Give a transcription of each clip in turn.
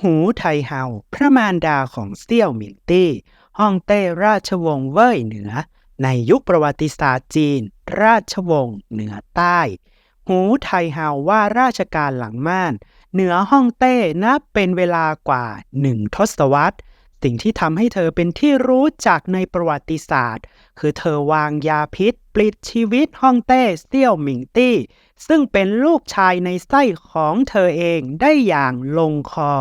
หูไทเฮาพระมารดาของเซี่ยวหมิงตี้ฮ่องเต้ราชวงศ์เว่ยเหนือ ในยุคประวัติศาสตร์จีน ราชวงศ์เหนือใต้ หูไทเฮาว่าราชการหลังม่าน เหนือฮ่องเต้นับเป็นเวลากว่าหนึ่งทศวรรษสิ่งที่ทำให้เธอเป็นที่รู้จักในประวัติศาสตร์ คือเธอวางยาพิษปลิดชีวิตฮ่องเต้เซี่ยวหมิงตี้ ซึ่งเป็นลูกชายในไส้ของเธอเองได้อย่างลงคอ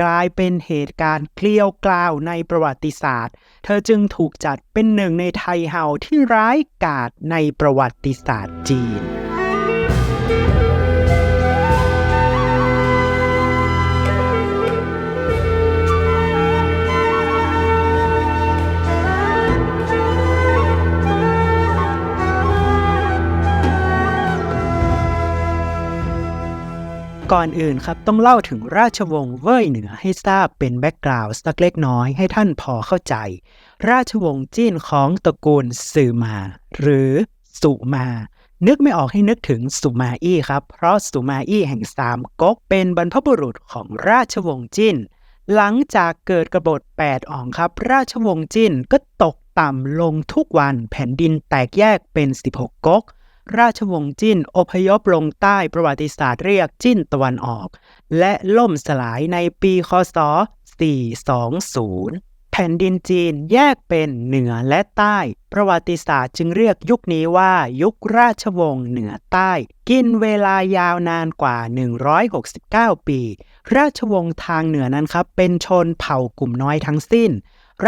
กลายเป็นเหตุการณ์เกลียวกล่าวในประวัติศาสตร์ เธอจึงถูกจัดเป็นหนึ่งในไทเฮาที่ร้ายกาจในประวัติศาสตร์จีน ก่อนอื่นครับต้องเล่าถึงราชวงศ์เว่ยเหนือให้ทราบเป็นแบ็กกราวด์สักเล็กน้อยให้ท่านพอเข้าใจ ราชวงศ์จีนของตระกูลสือมา หรือสุมา นึกไม่ออกให้นึกถึงสุมาอี้ครับ เพราะสุมาอี้แห่งสามก๊กเป็นบรรพบุรุษของราชวงศ์จินหลังจากเกิดกบฏ8อ่องครับ ราชวงศ์จินก็ตกต่ำลงทุกวันแผ่นดินแตกแยกเป็น 16ก๊ก ราชวงศ์จิ้นอพยพลงใต้ประวัติศาสตร์เรียกจิ้นตะวันออก และล่มสลายในปีคศ 420 แผ่นดินจีนแยกเป็นเหนือและใต้ ประวัติศาสตร์จึงเรียกยุคนี้ว่ายุคราชวงศ์เหนือใต้ กินเวลายาวนานกว่า 169 ปี ราชวงศ์ทางเหนือนั้นครับ เป็นชนเผ่ากลุ่มน้อยทั้งสิ้น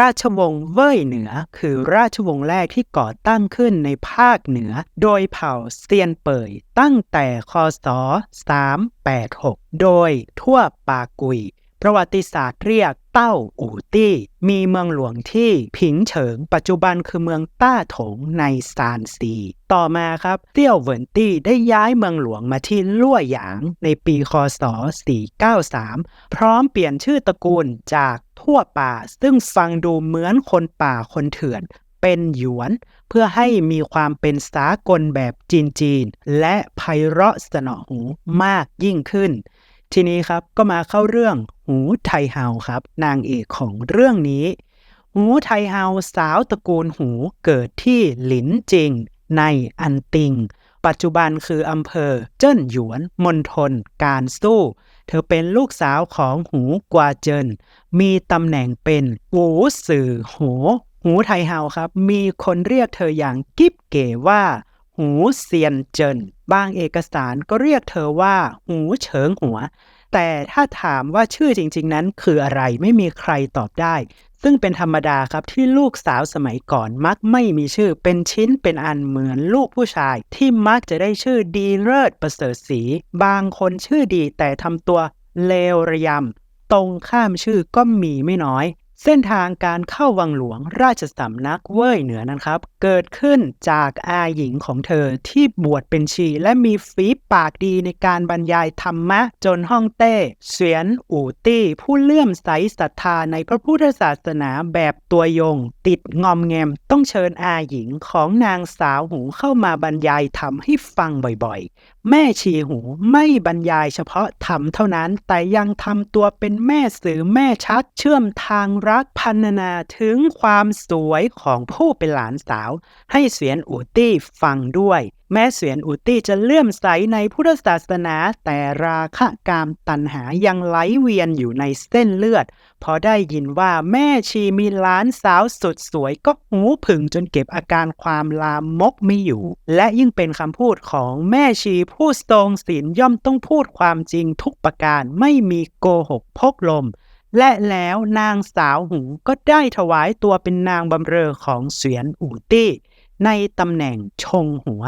ราชวงศ์เว่ยเหนือ คือราชวงศ์แรกที่ก่อตั้งขึ้นในภาคเหนือ โดยเผ่าเซียนเป่ยตั้งแต่คศ 386 โดยทั่วปากุย ประวัติศาสตร์เรียก เต้าอู่ตี้ มีเมืองหลวงที่ผิงเฉิง ปัจจุบันคือเมืองต้าถงในซานซี ต่อมาครับเตี้ยวเหวินตี้ได้ย้ายเมืองหลวงมาที่ลั่วหยางในปีคศ 493 พร้อมเปลี่ยนชื่อตระกูลจากทั่วป่า ซึ่งฟังดูเหมือนคนป่าคนเถื่อนเป็นหยวนเพื่อให้มีความเป็นสากลแบบจีนๆและไพเราะสนอหูมากยิ่งขึ้น ทีนี้ครับก็มาเข้าเรื่องหูไทเฮาครับ นางเอกของเรื่องนี้ หูไทเฮาสาวตระกูลหูเกิดที่หลินจิง ในอันติง ปัจจุบันคืออำเภอเจิ้นหยวนมณฑลการสู้ เธอเป็นลูกสาวของหูกวาเจิน มีตำแหน่งเป็นหูสื่อโหหูไทเฮาครับ มีคนเรียกเธออย่างกิ๊บเก๋ว่า หูเซียนเจินบางเอกสารก็เรียกเธอว่า หูเฉิงหัว แต่ถ้าถามว่าชื่อจริง ๆ นั้นคืออะไรไม่มีใครตอบได้ ซึ่งเป็นธรรมดาครับที่ลูกสาวสมัยก่อนมักไม่มีชื่อเป็นชิ้นเป็นอันเหมือนลูกผู้ชาย ที่มักจะได้ชื่อดีเลิศประเสริฐศรีบางคนชื่อดีแต่ทำตัวเลวระยำตรงข้ามชื่อก็มีไม่น้อย เส้นทางการเข้าวังหลวงราชสำนักเว่ยเหนือนั้นครับ เกิดขึ้นจากอาหญิงของเธอที่บวชเป็นชี และมีฝีปากดีในการบรรยายธรรมะ จนฮ่องเต้เสวียนอู่ตี้ ผู้เลื่อมใสศรัทธาในพระพุทธศาสนาแบบตัวยง ติดงอมแงมต้องเชิญอาหญิงของนางสาวหูเข้ามาบรรยายธรรมให้ฟังบ่อยๆ แม่ชีหูไม่บรรยายเฉพาะธรรมเท่านั้น แต่ยังทำตัวเป็นแม่สื่อแม่ชักเชื่อมทางรักพันนาถึงความสวยของผู้เป็นหลานสาว ให้เสวียนอูตี้ฟังด้วย แม่เสวียนอูตี้จะเลื่อมใสในพุทธศาสนา แต่ราคะกามตัณหายังไหลเวียนอยู่ในเส้นเลือด พอได้ยินว่าแม่ชีมีหลานสาวสุดสวยก็หูผึ่งจนเก็บอาการความลามกไม่อยู่ และยิ่งเป็นคำพูดของแม่ชีผู้ทรงศีลย่อมต้องพูดความจริงทุกประการไม่มีโกหกพกลม และแล้วนางสาวหูก็ได้ถวายตัวเป็นนางบำเรอของเสวียนอู่ตี้ ในตำแหน่งชงหัว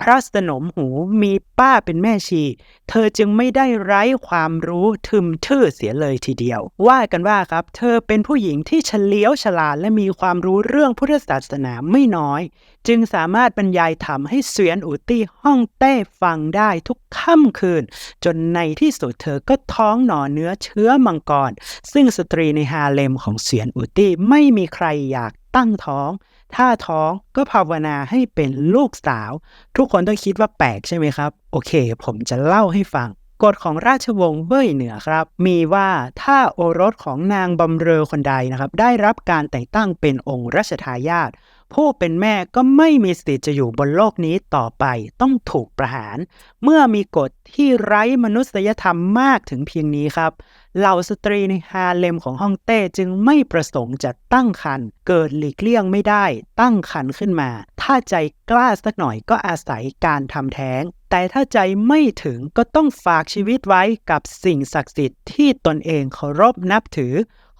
พระสนมหูมีป้าเป็นแม่ชี เธอจึงไม่ได้ไร้ความรู้ทึมทื่อเสียเลยทีเดียว ว่ากันว่าครับ เธอเป็นผู้หญิงที่เฉลียวฉลาดและมีความรู้เรื่องพุทธศาสนาไม่น้อย จึงสามารถบรรยายธรรมให้เสวียนอูตี้ห้องเต้ฟังได้ทุกค่ำคืน จนในที่สุดเธอก็ท้องหน่อเนื้อเชื้อมังกรซึ่งสตรีในฮาเลมของเสวียนอูตี้ไม่มีใครอยากตั้งท้อง ถ้าท้องก็ภาวนาให้เป็นลูกสาว ทุกคนต้องคิดว่าแปลกใช่ไหมครับ โอเค ผมจะเล่าให้ฟังกฎของราชวงศ์เว่ยเหนือครับ มีว่าถ้าโอรสของนางบำเรอคนใดนะครับ ได้รับการแต่งตั้งเป็นองค์รัชทายาทผู้เป็นแม่ก็ไม่มีสิทธิ์จะอยู่บนโลกนี้ต่อไปต้องถูกประหาร เมื่อมีกฎที่ไร้มนุษยธรรมมากถึงเพียงนี้ครับ เหล่าสตรีในฮาเลมของฮ่องเต้จึงไม่ประสงค์จะตั้งครรภ์เกิดหลีกเลี่ยงไม่ได้ตั้งครรภ์ขึ้นมา ถ้าใจกล้าสักหน่อยก็อาศัยการทำแท้ง แต่ถ้าใจไม่ถึงก็ต้องฝากชีวิตไว้กับสิ่งศักดิ์สิทธิ์ที่ตนเองเคารพนับถือ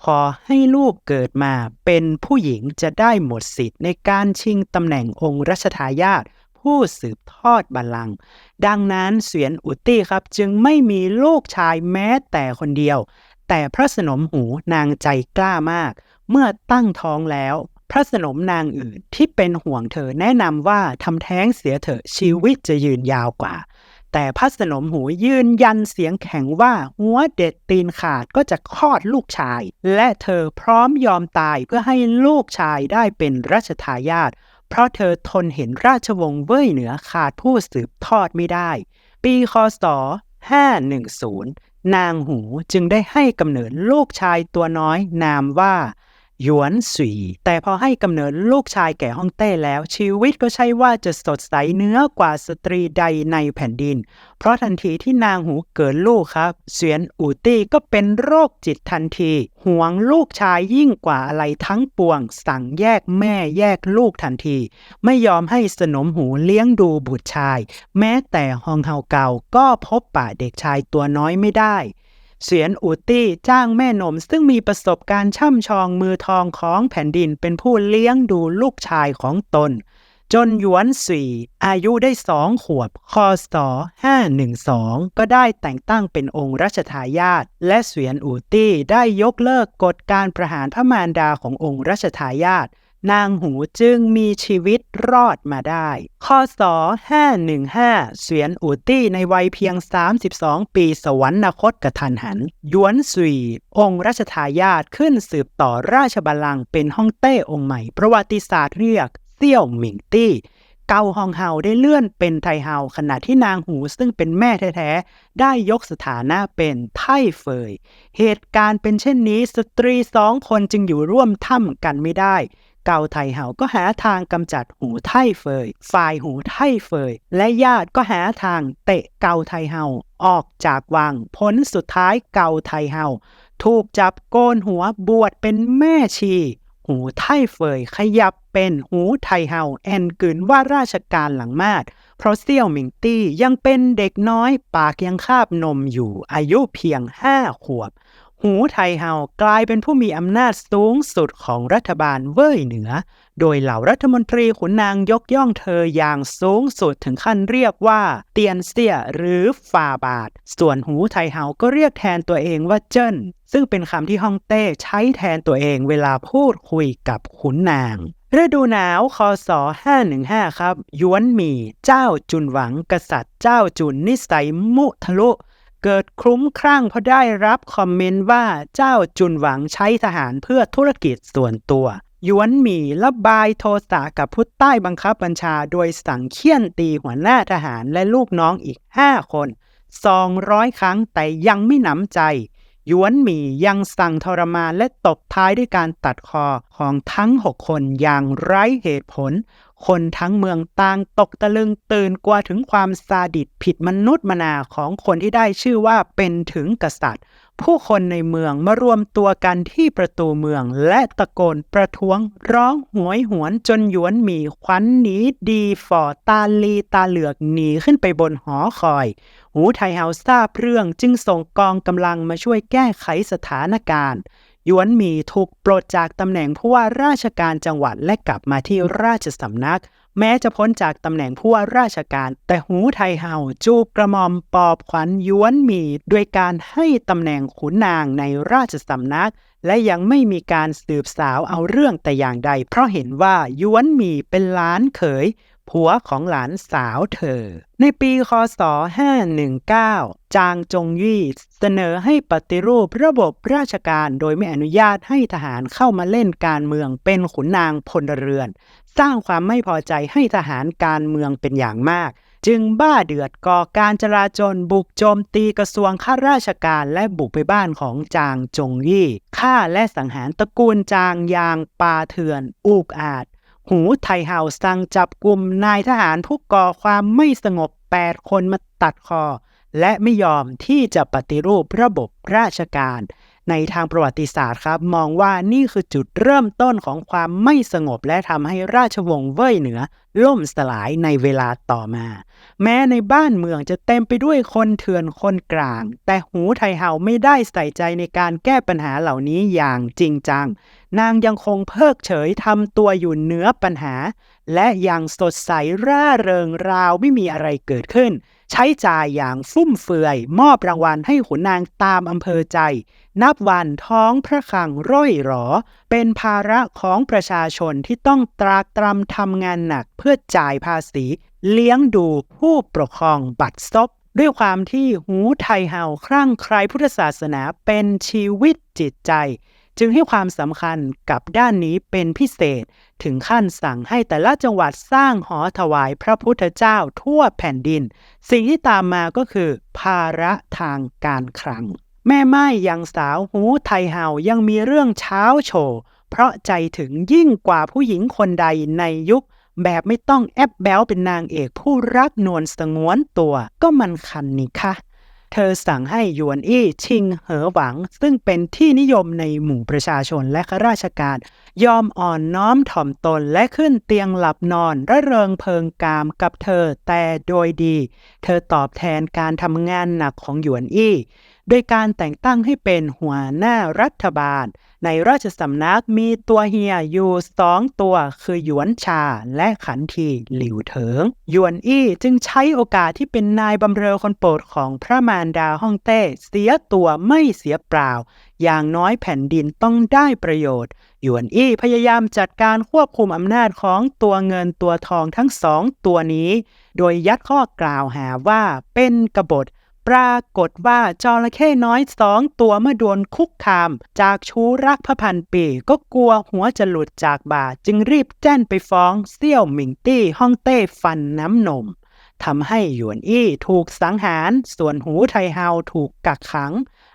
ขอให้ลูกเกิดมาเป็นผู้หญิงจะได้หมดสิทธิ์ในการชิงตำแหน่งองค์รัชทายาท ผู้สืบทอดบัลลังก์ดังนั้นเสวียนอุตี้ครับจึงไม่มีลูกชายแม้แต่คนเดียว แต่พระสนมหูนางใจกล้ามาก เมื่อตั้งท้องแล้ว พระสนมนางอื่นที่เป็นห่วงเธอแนะนำว่าทำแท้งเสียเถอะชีวิตจะยืนยาวกว่า แต่พระสนมหูยืนยันเสียงแข็งว่าหัวเด็ดตีนขาดก็จะคลอดลูกชาย และเธอพร้อมยอมตายเพื่อให้ลูกชายได้เป็นรัชทายาท เพราะเธอทนเห็นราชวงศ์เว่ยเหนือขาดผู้สืบทอดไม่ได้ ปีคศ 510 นางหูจึงได้ให้กำเนิดลูกชายตัวน้อยนามว่า หยวนสุยแต่พอให้กำเนิดลูกชายแก่ฮ่องเต้แล้ว ชีวิตก็ใช่ว่าจะสดใสเนื้อกว่าสตรีใดในแผ่นดิน เพราะทันทีที่นางหูเกิดลูกครับ เสวียนอูตี้ก็เป็นโรคจิตทันทีหวงลูกชายยิ่งกว่าอะไรทั้งปวง สั่งแยกแม่แยกลูกทันที ไม่ยอมให้สนมหูเลี้ยงดูบุตรชาย แม้แต่ฮองเฮาเก่าก็พบป่าเด็กชายตัวน้อยไม่ได้ เสียนอูตี้จ้างแม่นมซึ่งมีประสบการณ์ช่ำชองมือทองของแผ่นดินเป็นผู้เลี้ยงดูลูกชายของตน จนหยวนสีอายุได้สองขวบคศ512 ก็ได้แต่งตั้งเป็นองค์รัชทายาทและเสวียนอูตี้ได้ยกเลิกกฎการประหารพระมารดาขององค์รัชทายาท นางหูจึงมีชีวิตรอดมาได้คศ515 เสวียนอูตี้ในวัยเพียง 32 ปีสวรรคตกระทันหันยวนสุยองค์รัชทายาทขึ้นสืบต่อราชบัลลังก์เป็นฮ่องเต้องค์ใหม่ ประวัติศาสตร์เรียกเซี่ยวหมิงตี้เกาฮองเฮาได้เลื่อนเป็นไทเฮาขณะที่นางหูซึ่งเป็นแม่แท้ๆ ได้ยกสถานะเป็นไท่เฟย เหตุการณ์เป็นเช่นนี้สตรีสองคนจึงอยู่ร่วมถ้ำกันไม่ได้ เกาไทเฮาก็หาทางกำจัดหูไท่เฟย ฝ่ายหูไท่เฟย และญาติก็หาทางเตะเกาไทเฮาออกจากวังผลสุดท้ายเกาไทเฮาถูกจับโกนหัวบวชเป็นแม่ชี หูไท่เฟยขยับเป็นหูไทเฮาแอนกึนว่าราชการหลังมาดเพราะเซี่ยวหมิงตี้ยังเป็นเด็กน้อยปากยังคาบนมอยู่อายุเพียงห้าขวบ หูไทเฮากลายเป็นผู้มีอำนาจสูงสุดของรัฐบาลเว่ยเหนือ โดยเหล่ารัฐมนตรีขุนนางยกย่องเธออย่างสูงสุดถึงขั้นเรียกว่า เตียนเสี่ยหรือฟาบาท ส่วนหูไทเฮาก็เรียกแทนตัวเองว่าเจิ้น ซึ่งเป็นคำที่ฮ่องเต้ใช้แทนตัวเองเวลาพูดคุยกับขุนนางฤดูหนาวคศ 515 ครับยวนหมี่เจ้าจุนหวังกษัตริย์เจ้าจุนนิสัยมุทะลุ เกิดคลุ้มคลั่งเพราะได้รับคอมเมนต์ว่าเจ้าจุนหวังใช้ทหารเพื่อธุรกิจส่วนตัวหยวนหมี่ระบายโทสะกับผู้ใต้บังคับบัญชา โดยสั่งเคี่ยนตีหัวหน้าทหารและลูกน้องอีก 5 คน 200 ครั้งแต่ยังไม่หนำใจหยวนหมี่ยังสั่งทรมานและตบท้ายด้วยการตัดคอของทั้ง 6 คนอย่างไร้เหตุผล คนทั้งเมืองต่างตกตะลึงตื่นกว่าถึงความซาดิสผิดมนุษย์มนาของคนที่ได้ชื่อว่าเป็นถึงกษัตริย์ ผู้คนในเมืองมารวมตัวกันที่ประตูเมืองและตะโกนประท้วงร้องหวยหวนจนหยวนหมีควันหนีดีฝ่อตาลีตาเหลือกหนีขึ้นไปบนหอคอย หูไทเฮาทราบเรื่องจึงส่งกองกำลังมาช่วยแก้ไขสถานการณ์ ยวนมีถูกปลดจากตำแหน่งผู้ว่าราชการจังหวัดและกลับมาที่ราชสำนัก แม้จะพ้นจากตำแหน่งผู้ว่าราชการ แต่หูไทเฮาจูบกระหม่อมปอบขวัญยวนมีด้วยการให้ตำแหน่งขุนนางในราชสำนัก และยังไม่มีการสืบสาวเอาเรื่องแต่อย่างใด เพราะเห็นว่ายวนมีเป็นล้านเขย ผัวของหลานสาวเธอ ในปีคศ 519 จางจงยี่เสนอให้ปฏิรูประบบราชการโดยไม่อนุญาตให้ทหารเข้ามาเล่นการเมืองเป็นขุนนางพลเรือน สร้างความไม่พอใจให้ทหารการเมืองเป็นอย่างมากจึงบ้าเดือดก่อการจราจนบุกโจมตีกระทรวงข้าราชการและบุกไปบ้านของจางจงยี่ฆ่าและสังหารตระกูลจางยางปาเถื่อนอุกอาจ หูไทเฮาสั่งจับกลุ่มนายทหารผู้ก่อความไม่สงบ 8 คนมาตัดคอ และไม่ยอมที่จะปฏิรูประบบราชการ ในทางประวัติศาสตร์ครับ มองว่านี่คือจุดเริ่มต้นของความไม่สงบและทำให้ราชวงศ์เว่ยเหนือ ล่มสลายในเวลาต่อมา แม้ในบ้านเมืองจะเต็มไปด้วยคนเถื่อนคนกลาง แต่หูไทเฮาไม่ได้ใส่ใจในการแก้ปัญหาเหล่านี้อย่างจริงจัง นางยังคงเพิกเฉยทำตัวอยู่เหนือปัญหา และยังสดใสร่าเริงราวไม่มีอะไรเกิดขึ้น ใช้จ่ายอย่างฟุ่มเฟือย มอบรางวัลให้ขุนนางตามอำเภอใจ นับวันท้องพระคลังร่อยหรอ เป็นภาระของประชาชนที่ต้องตรากตรำทำงานหนักเพื่อจ่ายภาษี เลี้ยงดูผู้ปกครองบัตรซบด้วยความที่หูไทยเฮาครั่งใครพุทธศาสนาเป็นชีวิตจิตใจ จึงให้ความสำคัญกับด้านนี้เป็นพิเศษ ถึงขั้นสั่งให้แต่ละจังหวัดสร้างหอถวายพระพุทธเจ้าทั่วแผ่นดิน สิ่งที่ตามมาก็คือ ภาระทางการคลัง แม่ไม้ยังสาวหูไทเฮายังมีเรื่องเช้าโชว์เพราะใจถึงยิ่งกว่าผู้หญิงคนใดในยุคแบบไม่ต้องแอบแบลเป็นนางเอกผู้รักนวลสงวนตัวก็มันคันนี่ค่ะ เธอสั่งให้หยวนอี้ชิงเหอหวัง ซึ่งเป็นที่นิยมในหมู่ประชาชนและข้าราชการ ยอมอ่อนน้อมถ่อมตนและขึ้นเตียงหลับนอนระเริงเพิงกามกับเธอแต่โดยดี เธอตอบแทนการทำงานหนักของหยวนอี้ โดยการแต่งตั้งให้เป็นหัวหน้ารัฐบาล ในราชสำนักมีตัวเฮียอยู่สองตัวคือหยวนชาและขันทีหลิวเถิงหยวนอี้จึงใช้โอกาสที่เป็นนายบำเรอคนโปรดของพระมารดาฮ่องเต้เสียตัวไม่เสียเปล่า อย่างน้อยแผ่นดินต้องได้ประโยชน์หยวนอี้พยายามจัดการควบคุมอำนาจของตัวเงินตัวทองทั้งสองตัวนี้ โดยยัดข้อกล่าวหาว่าเป็นกบฏ ปรากฏว่าจระเข้น้อยสองตัวเมื่อโดนคุกคาม จากชูรักพระพันปีก็กลัวหัวจะหลุดจากบ่า จึงรีบแจ้นไปฟ้องเซี่ยวหมิงตี้ฮ่องเต้ฟันน้ำนมทำให้หยวนอี้ถูกสังหาร ส่วนหูไทเฮาถูกกักขัง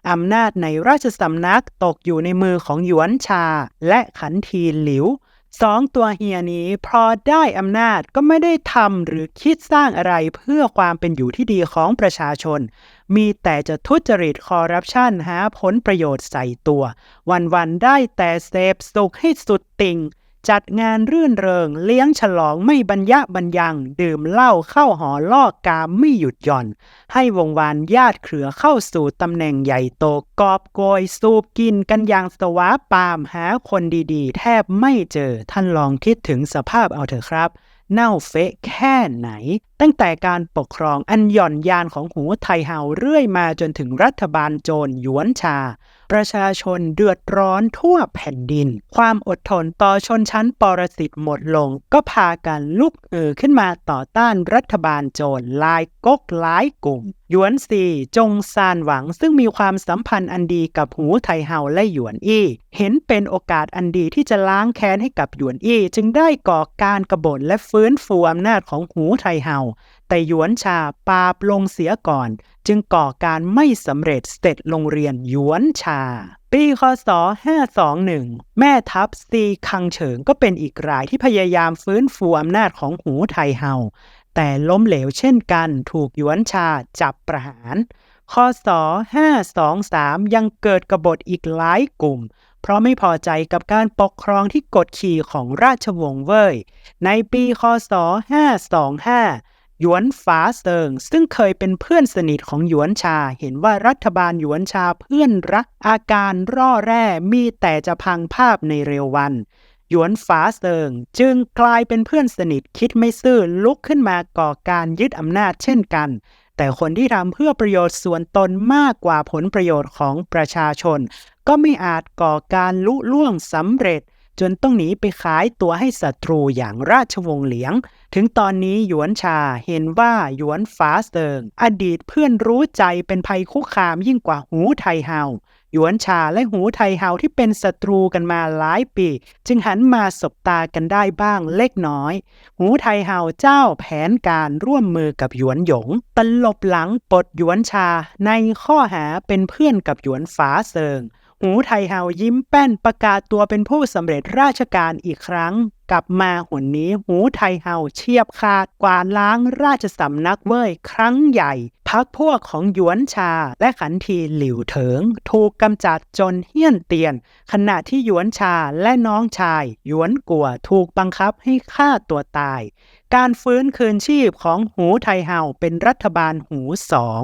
อำนาจในราชสำนักตกอยู่ในมือของหยวนชา และขันทีหลิว สองตัวเฮียนี้พอได้อำนาจก็ไม่ได้ทำหรือคิดสร้างอะไรเพื่อความเป็นอยู่ที่ดีของประชาชน มีแต่จะทุจริตคอร์รัปชันหาผลประโยชน์ใส่ตัว วันๆได้แต่เสพสุขให้สุดติ่ง จัดงานรื่นเริงเลี้ยงฉลองไม่บรรยะบรรยัง ดื่มเหล้าเข้าหอล่อกกามไม่หยุดหย่อน ให้วงวานญาติเครือเข้าสู่ตำแหน่งใหญ่โตกอบโกย สูบกินกันอย่างสวาปามหาคนดีๆ แทบไม่เจอท่านลองคิดถึงสภาพเอาเถอะครับ เน่าเฟะแค่ไหน ตั้งแต่การปกครองอันหย่อนยานของหูไทเฮาเรื่อยมาจนถึงรัฐบาลโจรหยวนชา ประชาชนเดือดร้อนทั่วแผ่นดิน ความอดทนต่อชนชั้นปรสิตหมดลง ก็พากันลุกเออขึ้นมาต่อต้านรัฐบาลโจรลายก๊กหลายกลุ่มหยวนซีจงซานหวังซึ่งมีความสัมพันธ์อันดีกับหูไทเฮาและหยวนอี้ เห็นเป็นโอกาสอันดีที่จะล้างแค้นให้กับหยวนอี้ จึงได้ก่อการกบฏและฟื้นฟูอำนาจของหูไทเฮา แต่หยวนชาปาบลงเสียก่อน จึงก่อการไม่สำเร็จเสร็จโรงเรียนหยวนชา ปีคศ 521 แม่ทัพซีคังเฉิงก็เป็นอีกรายที่พยายามฟื้นฟูอำนาจของหูไทเฮาแต่ล้มเหลวเช่นกันถูกหยวนชาจับประหารคศ523 ยังเกิดกบฏอีกหลายกลุ่ม เพราะไม่พอใจกับการปกครองที่กดขี่ของราชวงศ์เว่ย ในปีคศ525 หยวนฝาเซิงซึ่งเคยเป็นเพื่อนสนิทของหยวนชา เห็นว่ารัฐบาลหยวนชาเพื่อนรักอาการร่อแร่มีแต่จะพังภาพในเร็ววัน หยวนฝาเซิงจึงกลายเป็นเพื่อนสนิทคิดไม่ซื่อลุกขึ้นมาก่อการยึดอำนาจเช่นกัน แต่คนที่ทำเพื่อประโยชน์ส่วนตนมากกว่าผลประโยชน์ของประชาชน ก็ไม่อาจก่อการลุล่วงสำเร็จ จนต้องหนีไปขายตัวให้ศัตรูอย่างราชวงศ์เหลียง ถึงตอนนี้หยวนชาเห็นว่าหยวนฟ้าเซิง อดีตเพื่อนรู้ใจเป็นภัยคุกคามยิ่งกว่าหูไทเฮาหยวนชาและหูไทเฮาที่เป็นศัตรูกันมาหลายปี จึงหันมาสบตากันได้บ้างเล็กน้อย หูไทเฮาเจ้าแผนการร่วมมือกับหยวนหยงตลบหลังปลดหยวนชาในข้อหาเป็นเพื่อนกับหยวนฟ้าเซิง หูไทเฮายิ้มแป้นประกาศตัวเป็นผู้สำเร็จราชการอีกครั้ง กลับมาหนนี้หูไทเฮาเชียบขาดกวาดล้างราชสำนักเว่ยครั้งใหญ่ พักพวกของหยวนชาและขันทีหลิวเถิง ถูกกำจัดจนเฮี้ยนเตียน ขณะที่หยวนชาและน้องชายหยวนกัวถูกบังคับให้ฆ่าตัวตาย การฟื้นคืนชีพของหูไทเฮาเป็นรัฐบาลหูสอง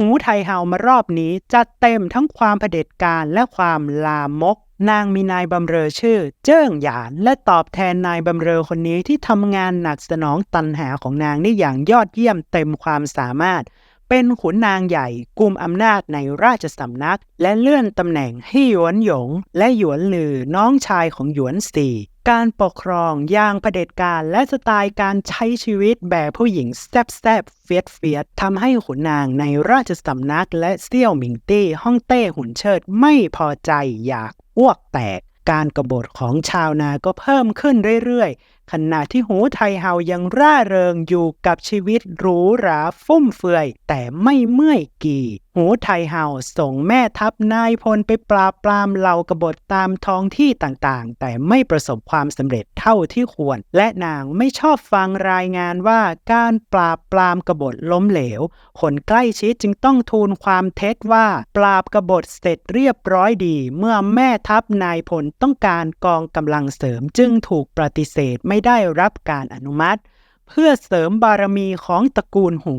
หูไทเฮามารอบนี้จัดเต็มทั้งความเผด็จการและความลามก นางมีนายบำเรอชื่อ เจิ้งหยาน และตอบแทนนายบำเรอคนนี้ที่ทำงานหนักสนองตันหาของนางได้อย่างยอดเยี่ยมเต็มความสามารถ เป็นขุนนางใหญ่กุมอำนาจในราชสำนัก และเลื่อนตำแหน่งให้หยวนหยง และหยวนหลือน้องชายของหยวนสี่การปกครองอย่างเผด็จการและสไตล์การใช้ชีวิตแบบผู้หญิงแซบๆเฟียดเฟียดทำให้ขุนนางในราชสำนักและเซี่ยวหมิงตี้ฮ่องเต้หุ่นเชิดไม่พอใจอยากอ้วกแตกการกบฏของชาวนาก็เพิ่มขึ้นเรื่อยๆ ขณะที่หูไทเฮายังร่าเริงอยู่กับชีวิตหรูหราฟุ่มเฟือย แต่ไม่เมื่อยกี่ หูไทเฮาส่งแม่ทัพนายพลไปปราบปรามเหล่ากบฏตามท้องที่ต่างๆ แต่ไม่ประสบความสำเร็จเท่าที่ควร และนางไม่ชอบฟังรายงานว่าการปราบปรามกบฏล้มเหลว คนใกล้ชิดจึงต้องทูลความเท็จว่า ปราบกบฏเสร็จเรียบร้อยดี เมื่อแม่ทัพนายพลต้องการกองกำลังเสริมจึงถูกปฏิเสธไม่ได้รับการอนุมัติ เพื่อเสริมบารมีของตระกูลหู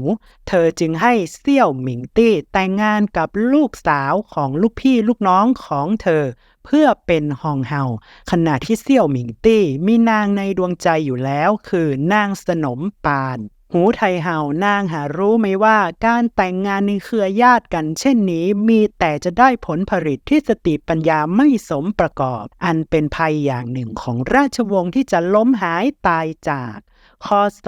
เธอจึงให้เซี่ยวหมิงตี้แต่งงานกับลูกสาวของลูกพี่ลูกน้องของเธอ เพื่อเป็นฮองเฮาขณะที่เซี่ยวหมิงตี้มีนางในดวงใจอยู่แล้วคือนางสนมปาน หูไทเฮานางหารู้ไหมว่าการแต่งงานในเครือญาติกันเช่นนี้มีแต่จะได้ผลผลิตที่สติปัญญาไม่สมประกอบ อันเป็นภัยอย่างหนึ่งของราชวงศ์ที่จะล้มหายตายจากคศ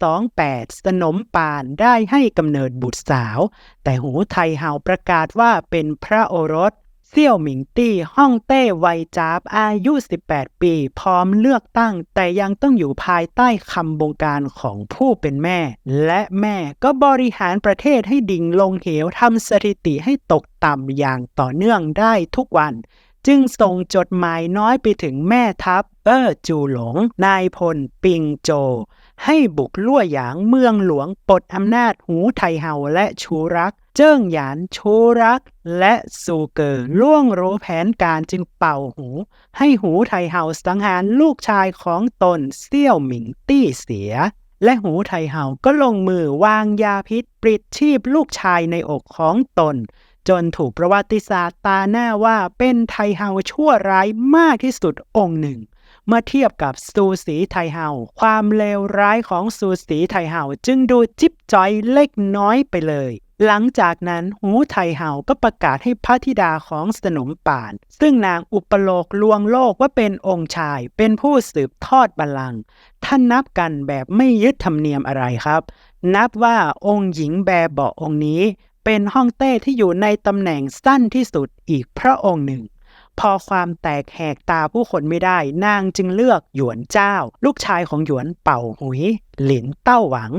528 สนมปานได้ให้กำเนิดบุตรสาว แต่หูไทเฮาประกาศว่าเป็นพระโอรส เซี่ยวหมิงตี้ฮ่องเต้วัยจาบอายุ 18 ปี พร้อมเลือกตั้ง แต่ยังต้องอยู่ภายใต้คำบงการของผู้เป็นแม่ และแม่ก็บริหารประเทศให้ดิ่งลงเหวทำสถิติให้ตกต่ำอย่างต่อเนื่องได้ทุกวัน จึงส่งจดหมายน้อยไปถึงแม่ทัพเออจูหลง นายพลปิงโจ ให้บุกลั่วหยางเมืองหลวงปลดอำนาจหูไทเฮาและชูรัก เจิ้งหยานชูรัก และซูเกอร์ล่วงรู้แผนการจึงเป่าหู ให้หูไทเฮาสังหารลูกชายของตนเซี่ยวหมิงตี้เสีย และหูไทเฮาก็ลงมือวางยาพิษปลิดชีพลูกชายในอกของตนจนถูกประวัติศาสตร์ตาหน้าว่าเป็นไทเฮาชั่วร้ายมากที่สุดองค์หนึ่ง เมื่อเทียบกับซูสีไทเฮาความเลวร้ายของซูสีไทเฮาจึงดูจิ๊บจอยเล็กน้อยไปเลย หลังจากนั้นหูไทเฮาก็ประกาศให้พระธิดาของสนมป่าน ซึ่งนางอุปโลกลวงโลกว่าเป็นองค์ชาย เป็นผู้สืบทอดบัลลังก์ท่านนับกันแบบไม่ยึดธรรมเนียมอะไรครับ นับว่าองค์หญิงแบเบาะองค์นี้ เป็นฮ่องเต้ที่อยู่ในตำแหน่งสั้นที่สุดอีกพระองค์หนึ่ง พอความแตกแหกตาผู้คนไม่ได้ นางจึงเลือกหยวนเจ้า ลูกชายของหยวนเป่าหุย หลินเต้าหวัง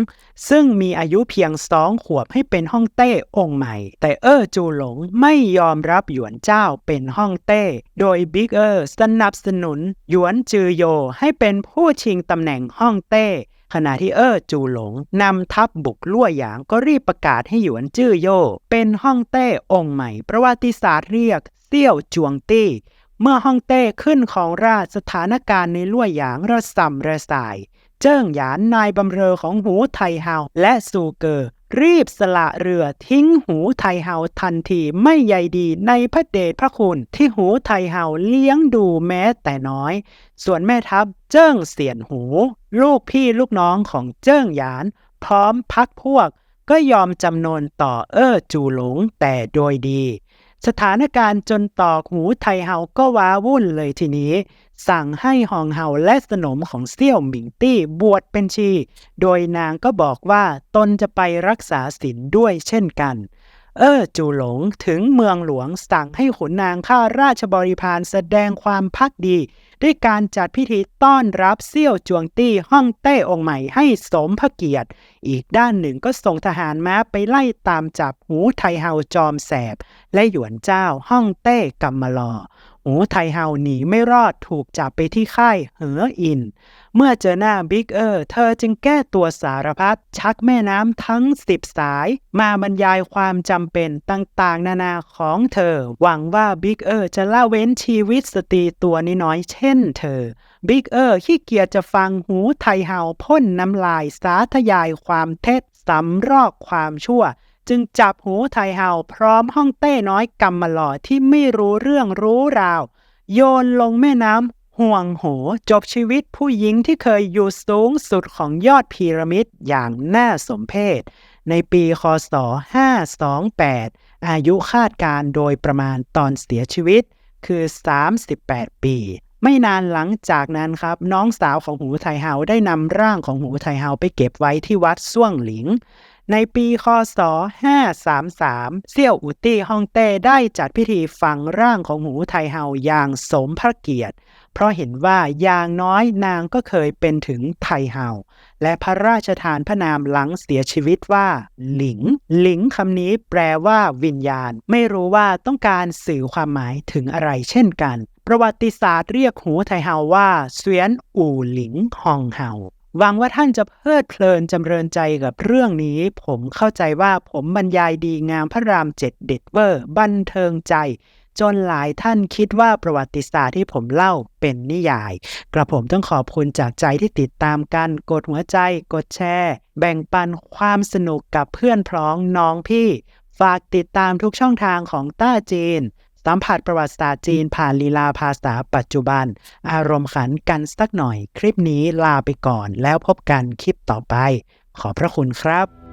ซึ่งมีอายุเพียงสองขวบให้เป็นฮ่องเต้องค์ใหม่ แต่เออจูหลงไม่ยอมรับหยวนเจ้าเป็นฮ่องเต้ โดยบิ๊กเออร์สนับสนุนหยวนจือโยให้เป็นผู้ชิงตำแหน่งฮ่องเต้ ขณะที่เออจูหลงนำทัพบุกลั่วหยางก็รีบประกาศให้หยวนจื้อโยเป็นฮ่องเต้องค์ใหม่ ประวัติศาสตร์เรียกเซี่ยวจวงตี้เมื่อฮ่องเต้ขึ้นของราชสถานการณ์ในลั่วหยางระสำระสาย เจิ้งหยานนายบำเรอของหูไทเฮาและซูเกอร์ รีบสละเรือทิ้งหูไทเฮาทันทีไม่ใยดีในพระเดชพระคุณที่หูไทเฮาเลี้ยงดูแม้แต่น้อย ส่วนแม่ทัพเจิ้งเสียนหู ลูกพี่ลูกน้องของเจิ้งหยาน พร้อมพักพวกก็ยอมจำนนต่อเอ้อจูหลงแต่โดยดี สถานการณ์จนตอกหูไทเฮาก็ว้าวุ่นเลยทีนี้ สั่งให้ฮองเฮาและสนมของเซี่ยวหมิงตี้บวชเป็นชี โดยนางก็บอกว่าตนจะไปรักษาศีลด้วยเช่นกัน เออจูหลงถึงเมืองหลวงสั่งให้ขุนนางข้าราชบริพารแสดงความพักดี ด้วยการจัดพิธีต้อนรับเซี่ยวจวงตี้ฮ่องเต้องค์ใหม่ให้สมพระเกียรติ อีกด้านหนึ่งก็ส่งทหารม้าไปไล่ตามจับหูไทเฮาจอมแสบและหยวนเจ้าฮ่องเต้กัมมาลอหูไทเฮาหนีไม่รอดถูกจับไปที่ค่ายเหออิน เมื่อเจอหน้าบิ๊กเออร์เธอจึงแก้ตัวสารพัดชักแม่น้ำทั้งสิบสาย มาบรรยายความจำเป็นต่างๆ นานาของเธอ หวังว่าบิ๊กเออร์จะละเว้นชีวิตสตรีตัวน้อยๆเช่นเธอบิ๊กเออร์ขี้เกียจจะฟังหูไทเฮาพ่นน้ำลายสาธยายความเท็จสำรอกความชั่ว จึงจับหูไทเฮาพร้อมห้องเต้น้อยกำมาหล่อที่ไม่รู้เรื่องรู้ราว โยนลงแม่น้ำห่วงโหจบชีวิตผู้หญิงที่เคยอยู่สูงสุดของยอดพีระมิดอย่างน่าสมเพชในปีคศ 528 อายุคาดการโดยประมาณตอนเสียชีวิตคือ 38 ปี ไม่นานหลังจากนั้นครับ น้องสาวของหูไทเฮาได้นำร่างของหูไทเฮาไปเก็บไว้ที่วัดส่วงหลิง ในปีคศ 533 เซี่ยวอูตี้ฮ่องเต้ได้จัดพิธีฝังร่างของหูไทเฮาอย่างสมพระเกียรติ เพราะเห็นว่าอย่างน้อยนางก็เคยเป็นถึงไทเฮาและพระราชทานพระนามหลังเสียชีวิตว่า หลิง หลิงคำนี้แปลว่าวิญญาณ ไม่รู้ว่าต้องการสื่อความหมายถึงอะไรเช่นกัน ประวัติศาสตร์เรียกหูไทเฮาว่าเสวียนอู่หลิงฮองเฮา หวังว่าท่านจะเพลิดเพลินจำเริญใจกับเรื่องนี้ ผมเข้าใจว่าผมบรรยายดีงามพระรามเจ็ดเด็ดเวอร์ บันเทิงใจ จนหลายท่านคิดว่าประวัติศาสตร์ที่ผมเล่าเป็นนิยาย กระผมต้องขอบคุณจากใจที่ติดตามกัน กดหัวใจ กดแชร์ แบ่งปันความสนุกกับเพื่อนพ้องน้องพี่ ฝากติดตามทุกช่องทางของต้าจีน สัมผัสประวัติศาสตร์จีนผ่านลีลาภาษาปัจจุบัน อารมณ์ขันกันสักหน่อย คลิปนี้ลาไปก่อนแล้วพบกันคลิปต่อไป ขอพระคุณครับ